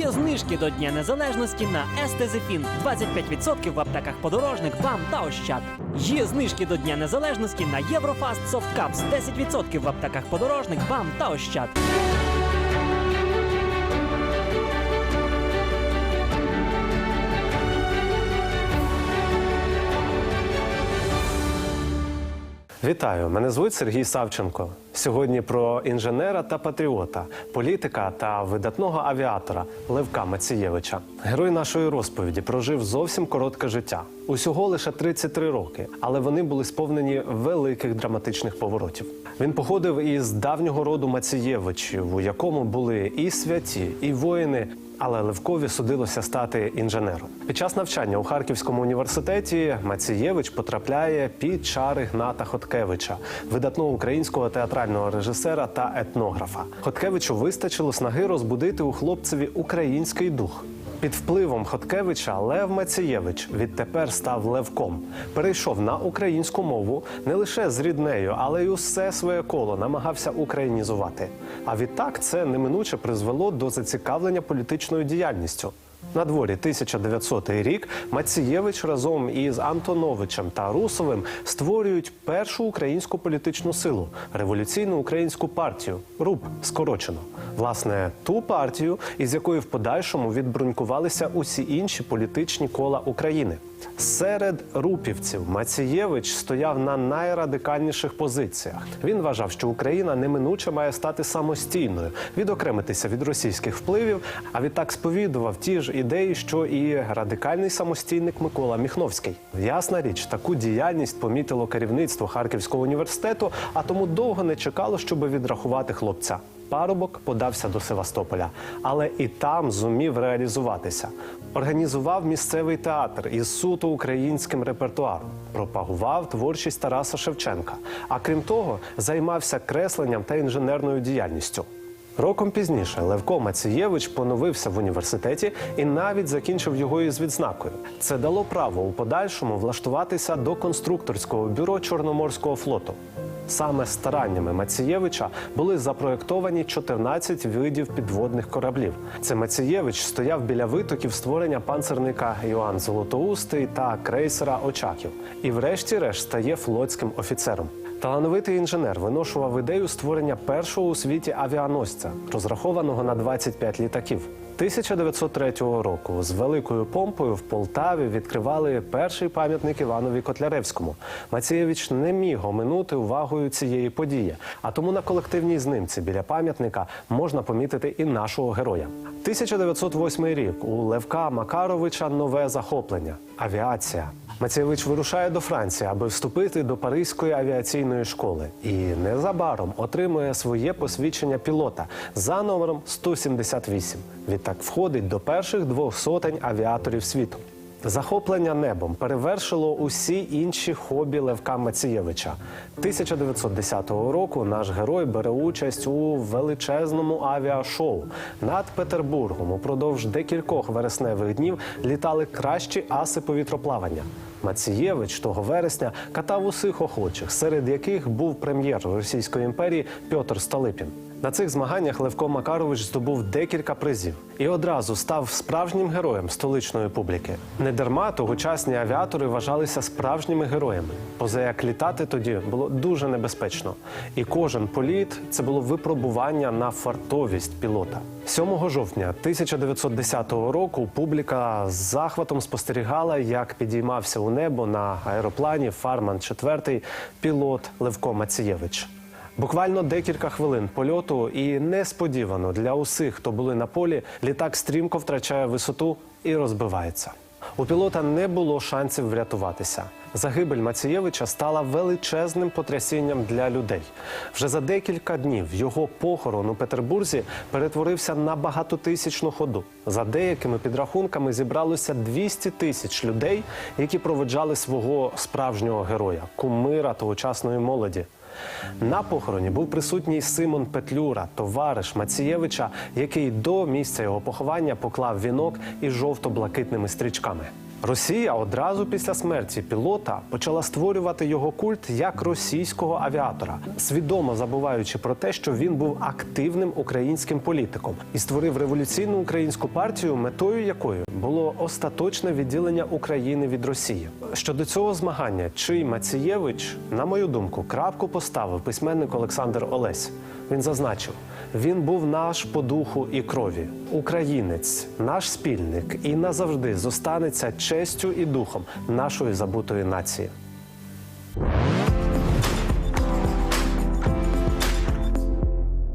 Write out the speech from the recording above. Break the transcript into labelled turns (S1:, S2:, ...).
S1: Є знижки до Дня Незалежності на Естезефін 25% в аптеках подорожник, вам та Ощад. Є знижки до Дня Незалежності на Єврофаст Софткапс. Caps 10% в аптеках подорожник, вам та Ощад.
S2: Вітаю, мене звуть Сергій Савченко. Сьогодні про інженера та патріота, політика та видатного авіатора Левка Мацієвича. Герой нашої розповіді прожив зовсім коротке життя. Усього лише 33 роки, але вони були сповнені великих драматичних поворотів. Він походив із давнього роду Мацієвичів, у якому були і святі, і воїни. Але Левкові судилося стати інженером. Під час навчання у Харківському університеті Мацієвич потрапляє під чари Гната Хоткевича, видатного українського театрального режисера та етнографа. Хоткевичу вистачило снаги розбудити у хлопцеві український дух. Під впливом Хоткевича Лев Мацієвич відтепер став левком. Перейшов на українську мову не лише з ріднею, але й усе своє коло намагався українізувати. А відтак це неминуче призвело до зацікавлення політичною діяльністю. На дворі 1900 рік Мацієвич разом із Антоновичем та Русовим створюють першу українську політичну силу революційну українську партію РУП скорочено. Власне, ту партію, із якої в подальшому відбрунькувалися усі інші політичні кола України. Серед рупівців Мацієвич стояв на найрадикальніших позиціях. Він вважав, що Україна неминуче має стати самостійною, відокремитися від російських впливів, а відтак сповідував ті ж ідеї, що і радикальний самостійник Микола Міхновський. Ясна річ, таку діяльність помітило керівництво Харківського університету, а тому довго не чекало, щоб відрахувати хлопця. Парубок подався до Севастополя, але і там зумів реалізуватися. Організував місцевий театр із суто українським репертуаром, пропагував творчість Тараса Шевченка. А крім того, займався кресленням та інженерною діяльністю. Роком пізніше Левко Мацієвич поновився в університеті і навіть закінчив його із відзнакою. Це дало право у подальшому влаштуватися до конструкторського бюро Чорноморського флоту. Саме стараннями Мацієвича були запроєктовані 14 видів підводних кораблів. Це Мацієвич стояв біля витоків створення панцерника Йоанн Золотоустий та крейсера Очаків. І, врешті-решт, стає флотським офіцером. Талановитий інженер виношував ідею створення першого у світі авіаносця, розрахованого на 25 літаків. 1903 року з великою помпою в Полтаві відкривали перший пам'ятник Іванові Котляревському. Мацієвич не міг оминути увагою цієї події, а тому на колективній знимці біля пам'ятника можна помітити і нашого героя. 1908 рік у Левка Макаровича нове захоплення авіація. Мацієвич вирушає до Франції, аби вступити до Паризької авіаційної школи, і незабаром отримує своє посвідчення пілота за номером 178. Відтак входить до перших двох сотень авіаторів світу. Захоплення небом перевершило усі інші хобі Левка Мацієвича. 1910 року наш герой бере участь у величезному авіашоу над Петербургом. Упродовж декількох вересневих днів літали кращі аси повітроплавання. Мацієвич того вересня катав усіх охочих, серед яких був прем'єр Російської імперії Пьотр Столипін. На цих змаганнях Левко Макарович здобув декілька призів і одразу став справжнім героєм столичної публіки. Недарма тогочасні авіатори вважалися справжніми героями, поза як літати тоді було дуже небезпечно. І кожен політ це було випробування на фартовість пілота. 7 жовтня 1910 року публіка з захватом спостерігала, як підіймався у небо на аероплані Фарман 4 пілот Левко Мацієвич. Буквально декілька хвилин польоту, і несподівано для усіх, хто були на полі, літак стрімко втрачає висоту і розбивається. У пілота не було шансів врятуватися. Загибель Мацієвича стала величезним потрясінням для людей. Вже за декілька днів його похорон у Петербурзі перетворився на багатотисячну ходу. За деякими підрахунками зібралося 200 тисяч людей, які проведжали свого справжнього героя, кумира тогочасної молоді. На похороні був присутній Симон Петлюра, товариш Мацієвича, який до місця його поховання поклав вінок із жовто-блакитними стрічками. Росія одразу після смерті пілота почала створювати його культ як російського авіатора, свідомо забуваючи про те, що він був активним українським політиком і створив революційну українську партію, метою якої було остаточне відділення України від Росії. Щодо цього змагання, чий Мацієвич, на мою думку, крапку поставив письменник Олександр Олесь. Він зазначив: він був наш по духу і крові, українець, наш спільник і назавжди зостанеться честю і духом нашої забутої нації.